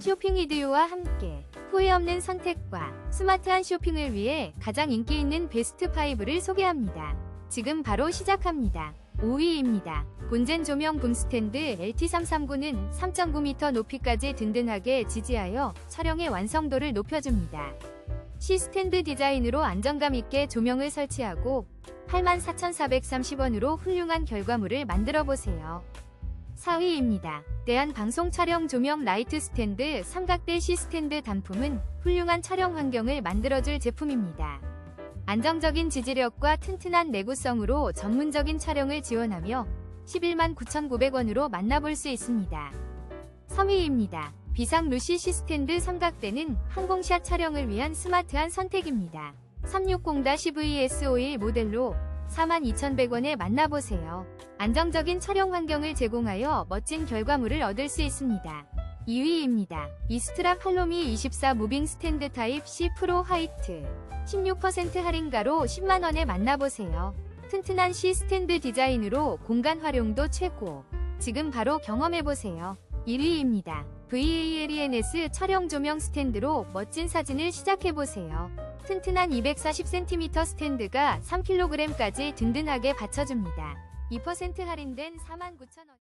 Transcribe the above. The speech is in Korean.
쇼핑 이디오와 함께 후회 없는 선택과 스마트한 쇼핑을 위해 가장 인기 있는 베스트 5를 소개합니다. 지금 바로 시작합니다. 5위입니다. 본젠 조명 붐 스탠드 LT339는 3.9m 높이까지 든든하게 지지하여 촬영의 완성도를 높여줍니다. C 스탠드 디자인으로 안정감 있게 조명을 설치하고 84,430원으로 훌륭한 결과물을 만들어 보세요. 4위입니다. 대한 방송 촬영 조명 라이트 스탠드 삼각대 C 스탠드 단품은 훌륭한 촬영 환경을 만들어줄 제품입니다. 안정적인 지지력과 튼튼한 내구성으로 전문적인 촬영을 지원하며 11만 9,900원으로 만나볼 수 있습니다. 3위입니다. 비상 루시 C 스탠드 삼각대는 항공샷 촬영을 위한 스마트한 선택입니다. 360-VS51 모델로 42,100원에 만나보세요. 안정적인 촬영 환경을 제공하여 멋진 결과물을 얻을 수 있습니다. 2위입니다. 이스트라 팔로미 24 무빙 스탠드 타입 C 프로 화이트 16% 할인가로 10만원에 만나보세요. 튼튼한 C 스탠드 디자인으로 공간 활용도 최고. 지금 바로 경험해보세요. 1위입니다. VALENS 촬영 조명 스탠드로 멋진 사진을 시작해보세요. 튼튼한 240cm 스탠드가 3kg까지 든든하게 받쳐줍니다. 2% 할인된 49,000원.